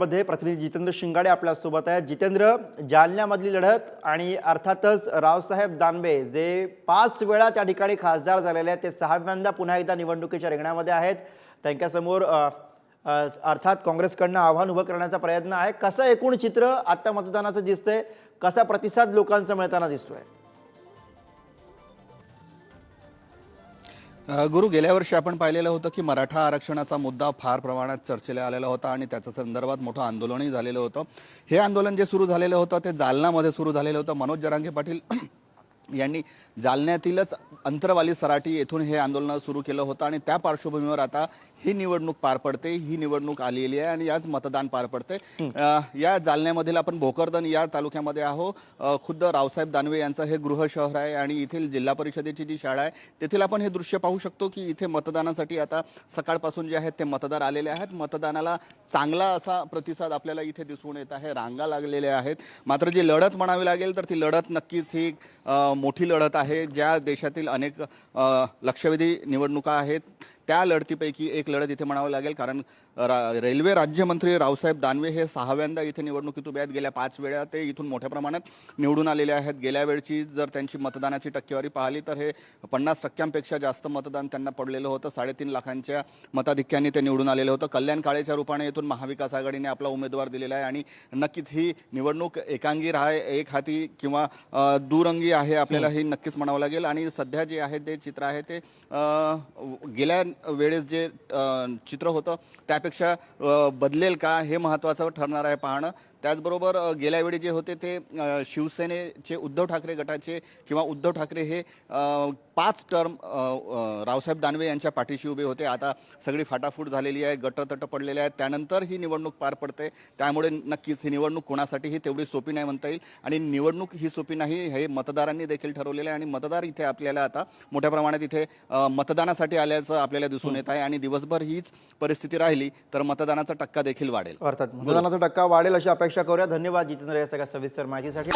जालन्यामध्ये प्रतिनिधी जितेंद्र शिंगाडे आपल्यासोबत आहेत. जितेंद्र जालन्यामधली लढत आणि अर्थातच रावसाहेब दानवे जे पाच वेळा त्या ठिकाणी खासदार झालेले आहेत ते सहाव्यांदा पुन्हा एकदा निवडणुकीच्या रिंगणामध्ये आहेत. त्यांच्यासमोर अर्थात काँग्रेसकडनं आव्हान उभं करण्याचा प्रयत्न आहे. कसं एकूण चित्र आत्ता मतदानाचं दिसतंय? कसा प्रतिसाद लोकांचा मिळताना दिसतोय? गुरु गेल्या वर्षी आपण पाहिलेलं होतं की मराठा आरक्षणाचा मुद्दा फार प्रमाणात चर्चेला आलेला होता आणि त्याच्या संदर्भात मोठं आंदोलनही झालेलं होतं. हे आंदोलन जे सुरू झालेलं होतं ते जालनामध्ये सुरू झालेलं होतं. मनोज जरांगे पाटील यांनी जालन्यातीलच अंतरवाली सराटी येथून हे आंदोलन सुरू केलं होतं आणि त्या पार्श्वभूमीवर आता ही निवडणूक पार पडते ही निवडणूक आलेली आहे आणि याच मतदान पार पडते या जालन्यामधील आपण भोकरदन या तालुक्यामध्ये आहो खुद्द रावसाहेब दानवे यांचं हे गृह शहर आहे आणि येथील जिल्हा परिषदेची जी शाळा आहे तेथील आपण हे दृश्य पाहू शकतो की इथे मतदानासाठी आता सकाळपासून जे आहेत ते मतदार आलेले आहेत. मतदानाला चांगला असा प्रतिसाद आपल्याला इथे दिसून येत आहे. रांगा लागलेल्या आहेत. मात्र जी लढत म्हणावी लागेल तर ती लढत नक्कीच ही मोठी लढत आहे. ज्या देशातील अनेक लक्षवेधी निवडणुका आहेत त्या लढतीपैकी एक लढत इथे म्हणावं लागेल कारण रा रेल्वे राज्यमंत्री रावसाहेब दानवे हे सहाव्यांदा इथे निवडणुकीत उभे आहेत. गेल्या पाच वेळा ते इथून मोठ्या प्रमाणात निवडून आलेले आहेत. गेल्या वेळची जर त्यांची मतदानाची टक्केवारी पाहिली तर हे पन्नास टक्क्यांपेक्षा जास्त मतदान त्यांना पडलेलं होतं. साडेतीन लाखांच्या मताधिक्याने ते निवडून आलेलं होतं. कल्याण काळेच्या रूपाने इथून महाविकास आघाडीने आपला उमेदवार दिलेला आहे आणि नक्कीच ही निवडणूक एकांगी राह एक हाती किंवा दुरंगी आहे आपल्याला हे. नक्कीच म्हणावं लागेल. आणि सध्या जे आहे ते चित्र आहे ते गेल्या वेळेस जे अ, चित्र होतं. त्यापेक्षा बदलेल का हे महत्त्वाचं ठरणार आहे पाहणं. त्याचबरोबर अ, गेल्या वेळी जे होते ते शिवसेनेचे उद्धव ठाकरे गटाचे किंवा उद्धव ठाकरे हे पाच टर्म रावसाहेब दानवे यांच्या पाठीशी उभे होते. आता सगळी फाटाफूट झालेली आहे गटतट पडलेले आहेत. त्यानंतर ही निवडणूक पार पडते. त्यामुळे नक्कीच ही निवडणूक कोणासाठीही तेवढी सोपी नाही म्हणता येईल. आणि निवडणूक ही सोपी नाही हे मतदारांनी देखील ठरवलेलं आहे. आणि मतदार इथे आपल्याला आता मोठ्या प्रमाणात इथे मतदानासाठी आल्याचं आपल्याला दिसून येत आहे. आणि दिवसभर हीच परिस्थिती राहिली तर मतदानाचा टक्का देखील वाढेल. अर्थात मतदानाचा टक्का वाढेल अशी अपेक्षा करूया. धन्यवाद जितेंद्र या सगळ्या सविस्तर माहितीसाठी.